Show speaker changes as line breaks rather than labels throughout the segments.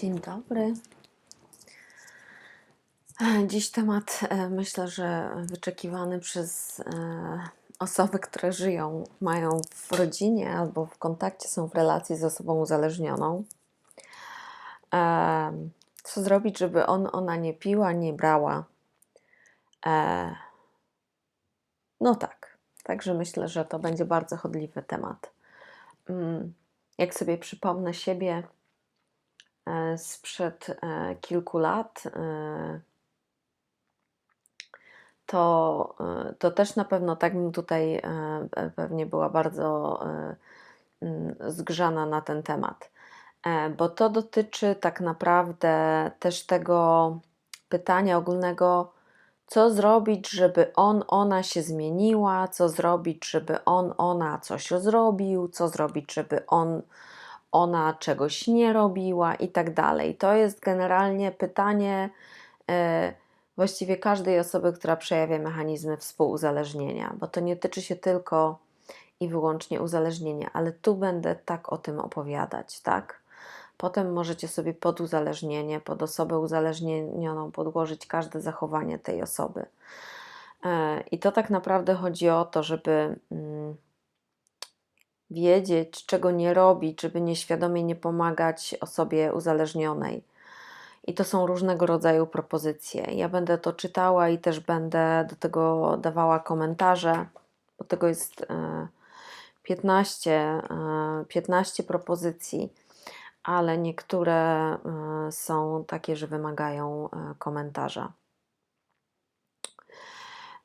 Dzień dobry. Dziś temat, e, myślę, że wyczekiwany przez e, osoby, które żyją, mają w rodzinie albo w kontakcie, są w relacji z osobą uzależnioną. E, Co zrobić, żeby on, ona nie piła, nie brała? No tak, także myślę, że to będzie bardzo chodliwy temat. Mm, Jak sobie przypomnę siebie sprzed e, kilku lat, e, to, e, to też na pewno tak bym tutaj e, pe- pewnie była bardzo e, mm, zgrzana na ten temat, E, bo to dotyczy tak naprawdę też tego pytania ogólnego, co zrobić, żeby on, ona się zmieniła, co zrobić, żeby on, ona coś zrobił, co zrobić, żeby on, ona czegoś nie robiła i tak dalej. To jest generalnie pytanie e, właściwie każdej osoby, która przejawia mechanizmy współuzależnienia, bo to nie tyczy się tylko i wyłącznie uzależnienia, ale tu będę tak o tym opowiadać, tak? Potem możecie sobie pod uzależnienie, pod osobę uzależnioną podłożyć każde zachowanie tej osoby. E, I to tak naprawdę chodzi o to, żeby mm, wiedzieć, czego nie robić, żeby nieświadomie nie pomagać osobie uzależnionej. I to są różnego rodzaju propozycje. Ja będę to czytała i też będę do tego dawała komentarze, bo tego jest e, 15, e, 15 propozycji, ale niektóre e, są takie, że wymagają e, komentarza.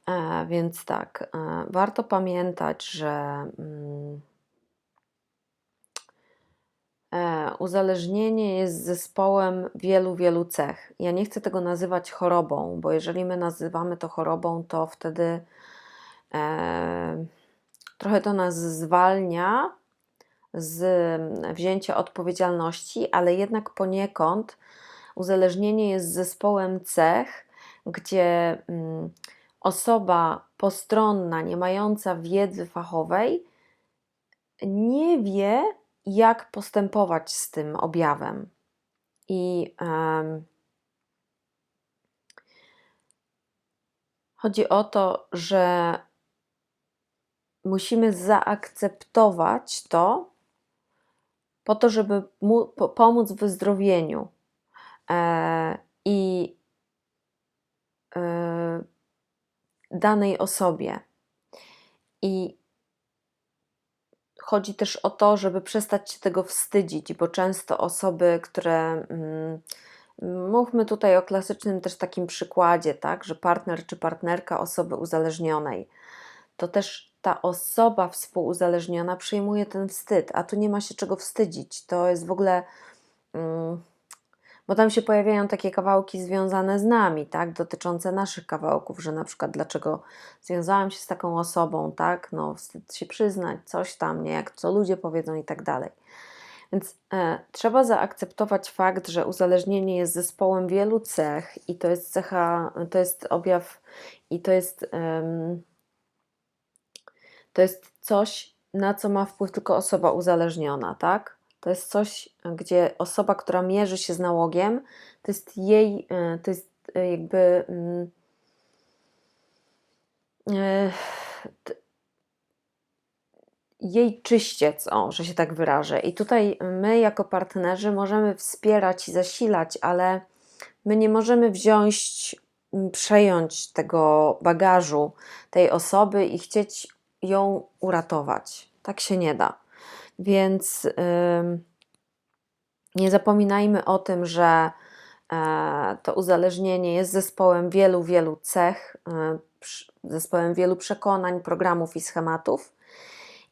E, Więc tak, e, warto pamiętać, że mm, e, uzależnienie jest zespołem wielu, wielu cech. Ja nie chcę tego nazywać chorobą, bo jeżeli my nazywamy to chorobą, to wtedy e, trochę to nas zwalnia z wzięcia odpowiedzialności, ale jednak poniekąd uzależnienie jest zespołem cech, gdzie mm, osoba postronna, nie mająca wiedzy fachowej, nie wie, jak postępować z tym objawem. I em, chodzi o to, że musimy zaakceptować to, po to, żeby mu, po, pomóc w wyzdrowieniu. E, I e, danej osobie. I chodzi też o to, żeby przestać się tego wstydzić, bo często osoby, które. Mm, mówmy tutaj o klasycznym też takim przykładzie, tak, że partner czy partnerka osoby uzależnionej, to też ta osoba współuzależniona przyjmuje ten wstyd, a tu nie ma się czego wstydzić. To jest w ogóle. Mm, bo tam się pojawiają takie kawałki związane z nami, tak, dotyczące naszych kawałków, że na przykład dlaczego związałam się z taką osobą, tak, no wstyd się przyznać, coś tam, nie, jak co ludzie powiedzą i tak dalej. Więc e, trzeba zaakceptować fakt, że uzależnienie jest zespołem wielu cech i to jest cecha, to jest objaw i to jest, em, to jest coś, na co ma wpływ tylko osoba uzależniona, tak? To jest coś, gdzie osoba, która mierzy się z nałogiem, to jest jej, e, to jest e, jakby mm, e, jej czyściec, o, że się tak wyrażę. I tutaj my, jako partnerzy, możemy wspierać i zasilać, ale my nie możemy wziąć, m, przejąć tego bagażu tej osoby i chcieć ją uratować. Tak się nie da. Więc nie zapominajmy o tym, że e, to uzależnienie jest zespołem wielu, wielu cech, e, zespołem wielu przekonań, programów i schematów.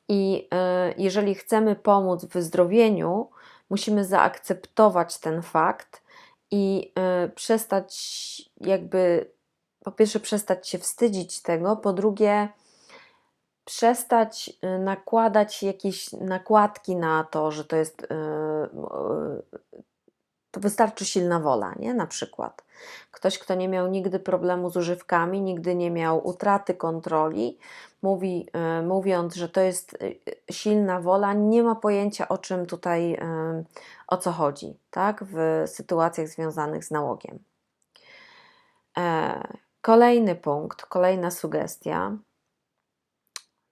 I e, jeżeli chcemy pomóc w wyzdrowieniu, musimy zaakceptować ten fakt i przestać, jakby, po pierwsze, przestać się wstydzić tego, po drugie, przestać y, nakładać jakieś nakładki na to, że to jest y, To wystarczy silna wola, nie? Na przykład. Ktoś, kto nie miał nigdy problemu z używkami, nigdy nie miał utraty kontroli, mówi, y, mówiąc, że to jest y, silna wola, nie ma pojęcia o czym tutaj, y, o co chodzi, tak? W sytuacjach związanych z nałogiem. E, kolejny punkt, kolejna sugestia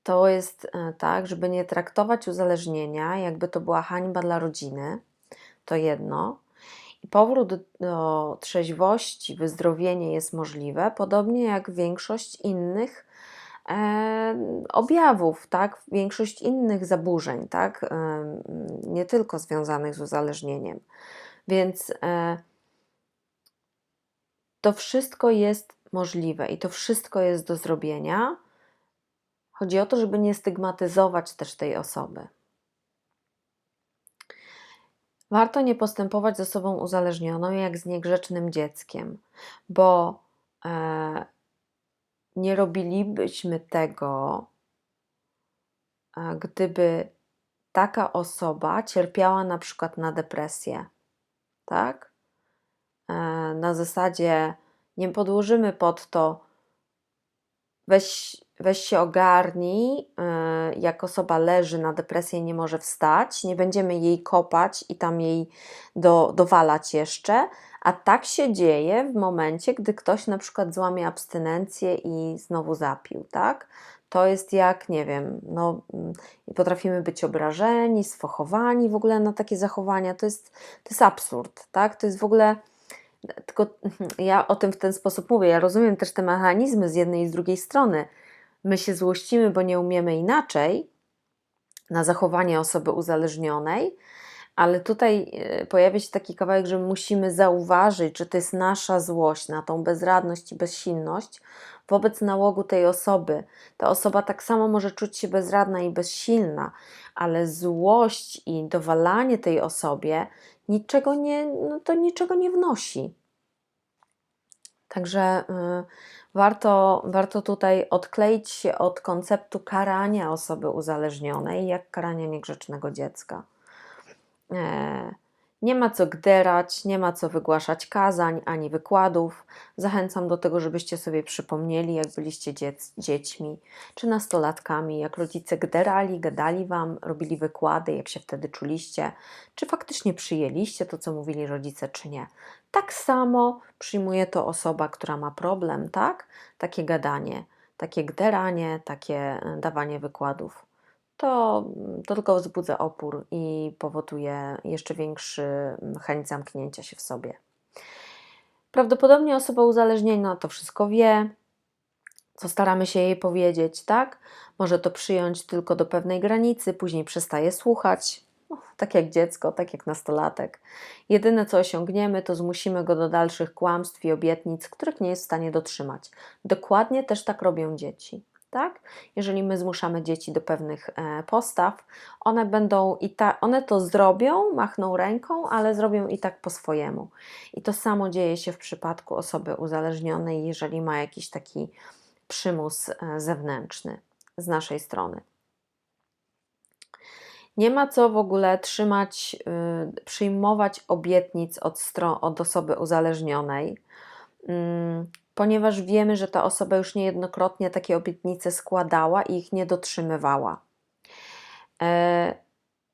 to jest e, tak, żeby nie traktować uzależnienia, jakby to była hańba dla rodziny. To jedno. I powrót do trzeźwości, wyzdrowienie jest możliwe, podobnie jak większość innych e, objawów, tak? Większość innych zaburzeń, tak? E, nie tylko związanych z uzależnieniem. Więc e, to wszystko jest możliwe i to wszystko jest do zrobienia. Chodzi o to, żeby nie stygmatyzować też tej osoby. Warto nie postępować ze sobą uzależnioną jak z niegrzecznym dzieckiem, bo e, nie robilibyśmy tego, e, gdyby taka osoba cierpiała na przykład na depresję, tak? E, na zasadzie nie podłożymy pod to, weź, weź się ogarnij, e, jak osoba leży na depresję nie może wstać, nie będziemy jej kopać i tam jej do, dowalać jeszcze, a tak się dzieje w momencie, gdy ktoś na przykład złamie abstynencję i znowu zapił, tak? To jest jak, nie wiem, no, mm, potrafimy być obrażeni, sfochowani w ogóle na takie zachowania. To jest, to jest absurd, tak? To jest w ogóle tylko ja o tym w ten sposób mówię. Ja rozumiem też te mechanizmy z jednej i z drugiej strony. My się złościmy, bo nie umiemy inaczej na zachowanie osoby uzależnionej, ale tutaj e, pojawia się taki kawałek, że musimy zauważyć, że to jest nasza złość na tą bezradność i bezsilność wobec nałogu tej osoby. Ta osoba tak samo może czuć się bezradna i bezsilna, ale złość i dowalanie tej osobie niczego nie, no to niczego nie wnosi. Także y, warto, warto tutaj odkleić się od konceptu karania osoby uzależnionej, jak karania niegrzecznego dziecka. E, nie ma co gderać, nie ma co wygłaszać kazań ani wykładów. Zachęcam do tego, żebyście sobie przypomnieli, jak byliście dziec, dziećmi czy nastolatkami, jak rodzice gderali, gadali wam, robili wykłady, jak się wtedy czuliście, czy faktycznie przyjęliście to, co mówili rodzice, czy nie. Tak samo przyjmuje to osoba, która ma problem, tak? Takie gadanie, takie gderanie, takie e, dawanie wykładów to, to tylko wzbudza opór i powoduje jeszcze większy mm, chęć zamknięcia się w sobie. Prawdopodobnie osoba uzależniona to wszystko wie, co staramy się jej powiedzieć, tak? Może to przyjąć tylko do pewnej granicy, później przestaje słuchać, no, tak jak dziecko, tak jak nastolatek. Jedyne co osiągniemy, to zmusimy go do dalszych kłamstw i obietnic, których nie jest w stanie dotrzymać. Dokładnie też tak robią dzieci tak? Jeżeli my zmuszamy dzieci do pewnych e, postaw, one będą i tak, one to zrobią, machną ręką, ale zrobią i tak po swojemu. I to samo dzieje się w przypadku osoby uzależnionej, jeżeli ma jakiś taki przymus e, zewnętrzny z naszej strony. Nie ma co w ogóle trzymać, y, przyjmować obietnic od, od osoby uzależnionej. Mm, ponieważ wiemy, że ta osoba już niejednokrotnie takie obietnice składała i ich nie dotrzymywała. E,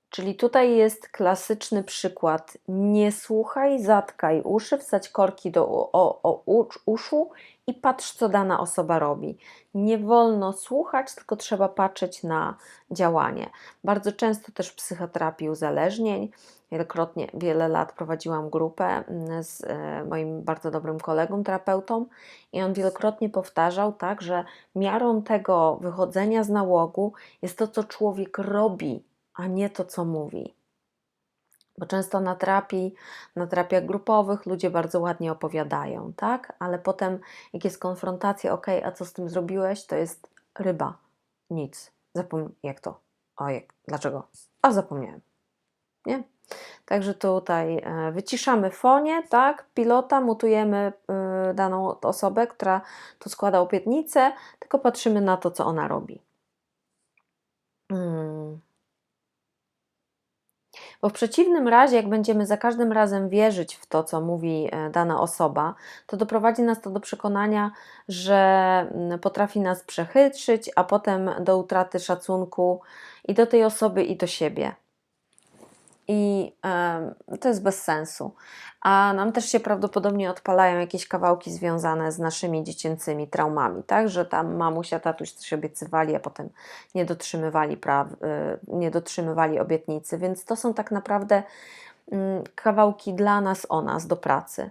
czyli tutaj jest klasyczny przykład: nie słuchaj, zatkaj uszy, wsadź korki do o, o, uszu i patrz, co dana osoba robi. Nie wolno słuchać, tylko trzeba patrzeć na działanie. Bardzo często też w psychoterapii uzależnień Wielokrotnie, wiele lat prowadziłam grupę mm, z e, moim bardzo dobrym kolegą, terapeutą, i on wielokrotnie powtarzał tak, że miarą tego wychodzenia z nałogu jest to, co człowiek robi, a nie to, co mówi. Bo często na terapii, na terapiach grupowych ludzie bardzo ładnie opowiadają, tak? Ale potem, jak jest konfrontacja, ok, a co z tym zrobiłeś, to jest ryba. Nic. Zapom jak to? O, jak? Dlaczego? A zapomniałem. Nie? Także tutaj e, wyciszamy fonie, tak, pilota, mutujemy e, daną osobę, która tu składa obietnicę, tylko patrzymy na to, co ona robi. Hmm. Bo w przeciwnym razie, jak będziemy za każdym razem wierzyć w to, co mówi e, dana osoba, to doprowadzi nas to do przekonania, że potrafi nas przechytrzyć, a potem do utraty szacunku i do tej osoby, i do siebie. I e, to jest bez sensu. A nam też się prawdopodobnie odpalają jakieś kawałki związane z naszymi dziecięcymi traumami, tak? Że tam mamusia, tatuś coś obiecywali, a potem nie dotrzymywali, praw, y, nie dotrzymywali obietnicy. Więc to są tak naprawdę mm, kawałki dla nas o nas do pracy.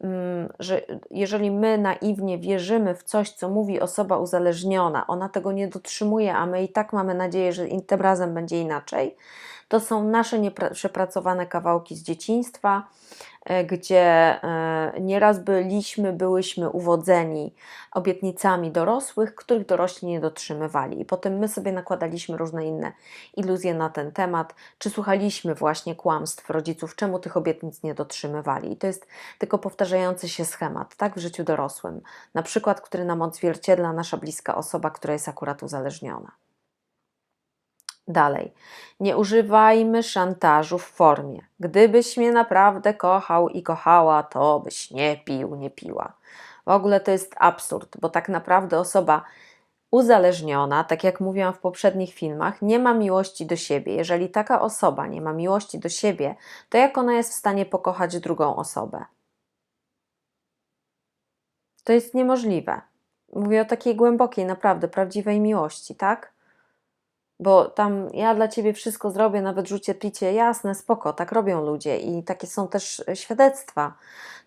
Mm, że jeżeli my naiwnie wierzymy w coś, co mówi osoba uzależniona, ona tego nie dotrzymuje, a my i tak mamy nadzieję, że tym razem będzie inaczej, to są nasze nieprzepracowane kawałki z dzieciństwa, e, gdzie e, nieraz byliśmy, byłyśmy uwodzeni obietnicami dorosłych, których dorośli nie dotrzymywali. I potem my sobie nakładaliśmy różne inne iluzje na ten temat, czy słuchaliśmy właśnie kłamstw rodziców, czemu tych obietnic nie dotrzymywali. I to jest tylko powtarzający się schemat, tak, w życiu dorosłym. Na przykład, który nam odzwierciedla nasza bliska osoba, która jest akurat uzależniona. Dalej. Nie używajmy szantażu w formie. Gdybyś mnie naprawdę kochał i kochała, to byś nie pił, nie piła. W ogóle to jest absurd, bo tak naprawdę osoba uzależniona, tak jak mówiłam w poprzednich filmach, nie ma miłości do siebie. Jeżeli taka osoba nie ma miłości do siebie, to jak ona jest w stanie pokochać drugą osobę? To jest niemożliwe. Mówię o takiej głębokiej, naprawdę prawdziwej miłości, tak? Bo tam ja dla ciebie wszystko zrobię, nawet rzucie picie, jasne, spoko, tak robią ludzie i takie są też e, świadectwa.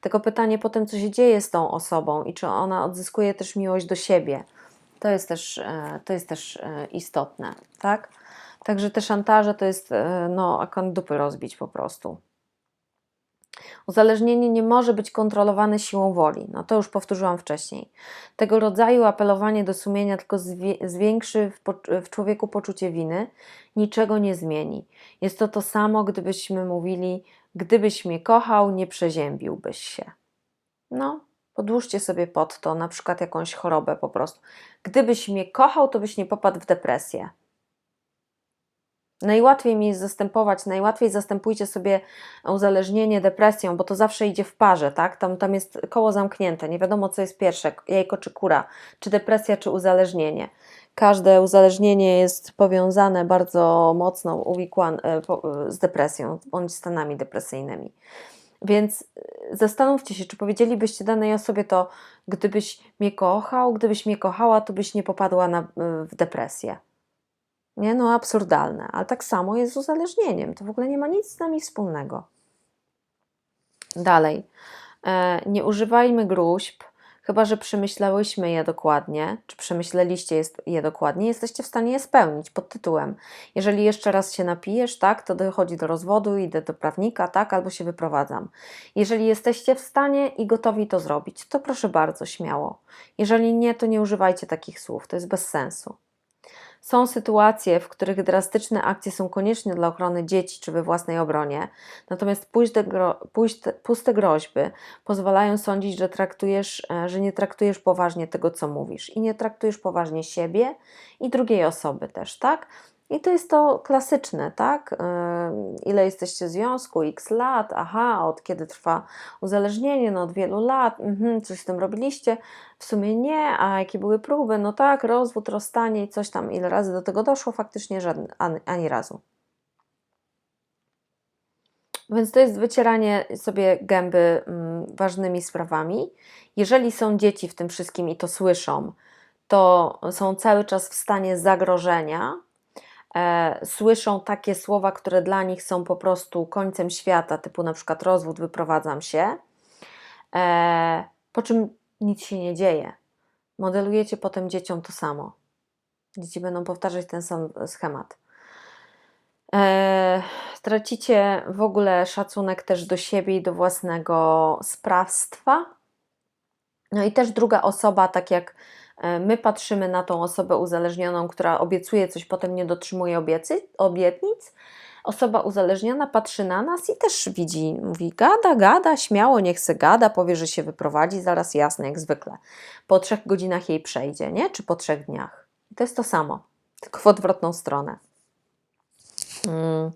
Tylko pytanie potem, co się dzieje z tą osobą i czy ona odzyskuje też miłość do siebie. To jest też, e, to jest też e, istotne, tak? Także te szantaże to jest, no, akon dupy rozbić po prostu. Uzależnienie nie może być kontrolowane siłą woli. No to już powtórzyłam wcześniej. Tego rodzaju apelowanie do sumienia tylko zwiększy w, w człowieku poczucie winy, niczego nie zmieni. Jest to to samo, gdybyśmy mówili: Gdybyś mnie kochał, nie przeziębiłbyś się. No, podłóżcie sobie pod to na przykład jakąś chorobę po prostu. Gdybyś mnie kochał, to byś nie popadł w depresję. Najłatwiej mi jest zastępować, najłatwiej zastępujcie sobie uzależnienie depresją, bo to zawsze idzie w parze, tak? Tam, tam jest koło zamknięte, nie wiadomo co jest pierwsze, jajko czy kura, czy depresja, czy uzależnienie. Każde uzależnienie jest powiązane bardzo mocno uwikłane z depresją bądź stanami depresyjnymi. Więc e, zastanówcie się, czy powiedzielibyście danej osobie to, gdybyś mnie kochał, gdybyś mnie kochała, to byś nie popadła na, w depresję. Nie, no absurdalne. Ale tak samo jest z uzależnieniem. To w ogóle nie ma nic z nami wspólnego. Dalej. E, nie używajmy gruźb, chyba że przemyślałyśmy je dokładnie, czy przemyśleliście je dokładnie, jesteście w stanie je spełnić pod tytułem. Jeżeli jeszcze raz się napijesz, tak, to dochodzi do rozwodu, idę do prawnika, tak, albo się wyprowadzam. Jeżeli jesteście w stanie i gotowi to zrobić, to proszę bardzo, śmiało. Jeżeli nie, to nie używajcie takich słów, to jest bez sensu. Są sytuacje, w których drastyczne akcje są konieczne dla ochrony dzieci czy we własnej obronie, natomiast puste, gro, puste, groźby pozwalają sądzić, że, traktujesz, e, że nie traktujesz poważnie tego, co mówisz i nie traktujesz poważnie siebie i drugiej osoby też, tak? I to jest to klasyczne, tak? Ile jesteście w związku? X lat, aha, od kiedy trwa uzależnienie? No od wielu lat, mhm, coś z tym robiliście? W sumie nie, a jakie były próby? No tak, rozwód, rozstanie i coś tam, ile razy do tego doszło? Faktycznie żadny, ani, ani razu. Więc to jest wycieranie sobie gęby mm, ważnymi sprawami. Jeżeli są dzieci w tym wszystkim i to słyszą, to są cały czas w stanie zagrożenia, słyszą takie słowa, które dla nich są po prostu końcem świata, typu na przykład rozwód, wyprowadzam się, e, po czym nic się nie dzieje. Modelujecie potem dzieciom to samo. Dzieci będą powtarzać ten sam schemat. E, tracicie w ogóle szacunek też do siebie i do własnego sprawstwa. No i też druga osoba, tak jak E, my patrzymy na tą osobę uzależnioną, która obiecuje coś, potem nie dotrzymuje obiecy, obietnic. Osoba uzależniona patrzy na nas i też widzi, mówi: gada, gada, śmiało, niech se gada, powie, że się wyprowadzi, zaraz jasne, jak zwykle. Po trzech godzinach jej przejdzie, nie? Czy po trzech dniach. To jest to samo, tylko w odwrotną stronę. Mm.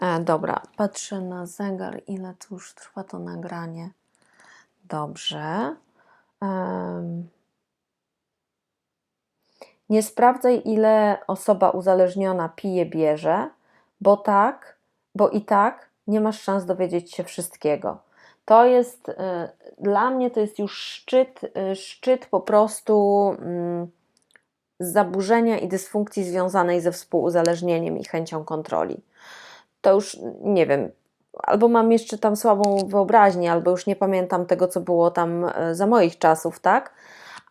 E, dobra, patrzę na zegar, ile tu już trwa to nagranie. Dobrze. Em, nie sprawdzaj, ile osoba uzależniona pije, bierze, bo tak, bo i tak nie masz szans dowiedzieć się wszystkiego. To jest, y, dla mnie to jest już szczyt, y, szczyt po prostu mm, zaburzenia i dysfunkcji związanej ze współuzależnieniem i chęcią kontroli. To już nie wiem, albo mam jeszcze tam słabą wyobraźnię, albo już nie pamiętam tego, co było tam e, za moich czasów, tak?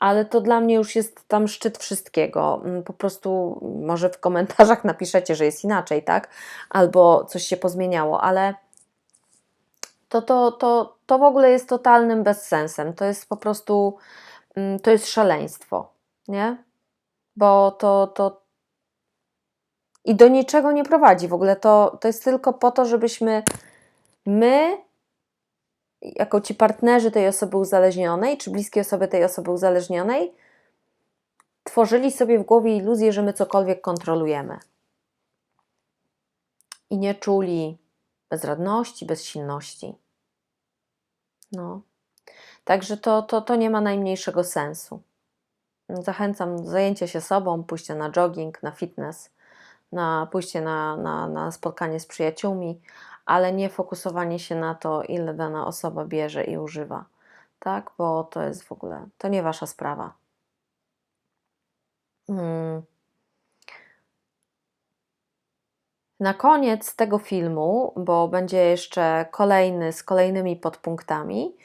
Ale to dla mnie już jest tam szczyt wszystkiego. Mm, Po prostu może w komentarzach napiszecie, że jest inaczej, tak? Albo coś się pozmieniało, ale to, to, to, to w ogóle jest totalnym bezsensem. To jest po prostu, mm, to jest szaleństwo, nie? Bo to, to i do niczego nie prowadzi. W ogóle to, to jest tylko po to, żebyśmy my, jako ci partnerzy tej osoby uzależnionej, czy bliskie osoby tej osoby uzależnionej, tworzyli sobie w głowie iluzję, że my cokolwiek kontrolujemy. I nie czuli bezradności, bezsilności. No. Także to, to, to nie ma najmniejszego sensu. Zachęcam do zajęcia się sobą, pójście na jogging, na fitness, na pójście na, na, na spotkanie z przyjaciółmi, ale nie fokusowanie się na to, ile dana osoba bierze i używa. Tak, bo to jest w ogóle, to nie wasza sprawa. Mm. Na koniec tego filmu, bo będzie jeszcze kolejny z kolejnymi podpunktami,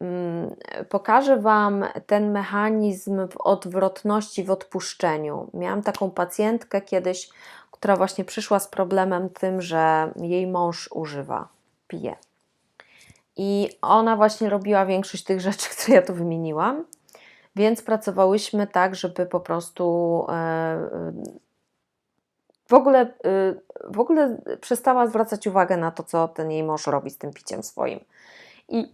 mm, pokażę Wam ten mechanizm w odwrotności w odpuszczeniu. Miałam taką pacjentkę kiedyś, która właśnie przyszła z problemem tym, że jej mąż używa, pije. I ona właśnie robiła większość tych rzeczy, które ja tu wymieniłam, więc pracowałyśmy tak, żeby po prostu e, w ogóle, y, w ogóle przestała zwracać uwagę na to, co ten jej mąż robi z tym piciem swoim. I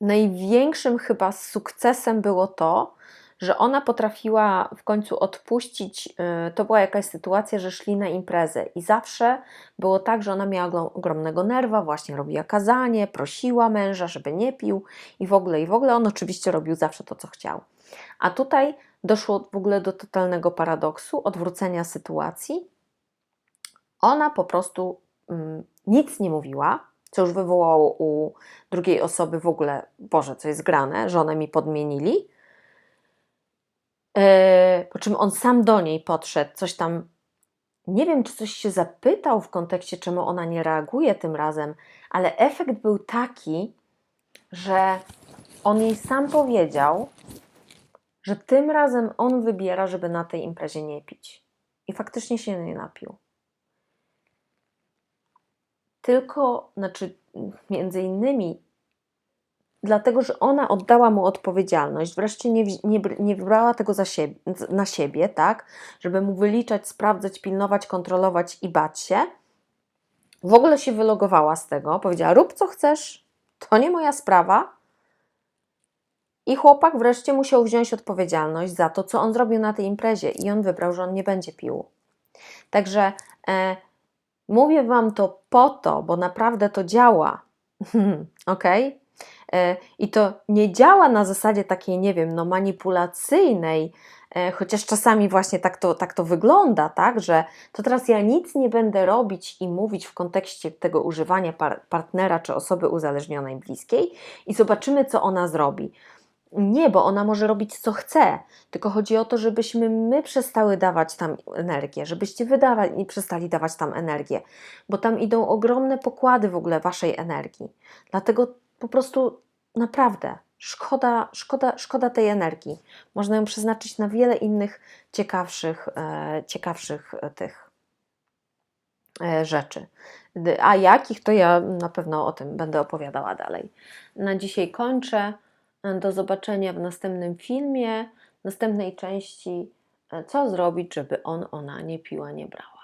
największym chyba sukcesem było to, że ona potrafiła w końcu odpuścić. y, To była jakaś sytuacja, że szli na imprezę i zawsze było tak, że ona miała ogromnego nerwa, właśnie robiła kazanie, prosiła męża, żeby nie pił i w ogóle, i w ogóle on oczywiście robił zawsze to, co chciał. A tutaj doszło w ogóle do totalnego paradoksu, odwrócenia sytuacji. Ona po prostu mm, nic nie mówiła, co już wywołało u drugiej osoby w ogóle, Boże, co jest grane, żonę mi podmienili. Yy, po czym on sam do niej podszedł, coś tam, nie wiem, czy coś się zapytał w kontekście, czemu ona nie reaguje tym razem, ale efekt był taki, że on jej sam powiedział, że tym razem on wybiera, żeby na tej imprezie nie pić. I faktycznie się nie napił. Tylko, znaczy, między innymi, dlatego, że ona oddała mu odpowiedzialność, wreszcie nie, nie, nie wybrała tego siebie, na siebie, tak, żeby mu wyliczać, sprawdzać, pilnować, kontrolować i bać się. W ogóle się wylogowała z tego, powiedziała: Rób co chcesz, to nie moja sprawa. I chłopak wreszcie musiał wziąć odpowiedzialność za to, co on zrobił na tej imprezie, i on wybrał, że on nie będzie pił. Także e, mówię Wam to po to, bo naprawdę to działa. ok? E, I to nie działa na zasadzie takiej, nie wiem, no manipulacyjnej, e, chociaż czasami właśnie tak to, tak to wygląda, tak, że to teraz ja nic nie będę robić i mówić w kontekście tego używania par- partnera czy osoby uzależnionej bliskiej i zobaczymy, co ona zrobi. Nie, bo ona może robić co chce, tylko chodzi o to, żebyśmy my przestały dawać tam energię, żebyście wy dawali, przestali dawać tam energię, bo tam idą ogromne pokłady w ogóle waszej energii. Dlatego po prostu naprawdę szkoda, szkoda, szkoda tej energii. Można ją przeznaczyć na wiele innych ciekawszych, e, ciekawszych e, tych e, rzeczy. A jakich, to ja na pewno o tym będę opowiadała dalej. Na dzisiaj kończę. Do zobaczenia w następnym filmie, następnej części. e, Co zrobić, żeby on, ona nie piła, nie brała.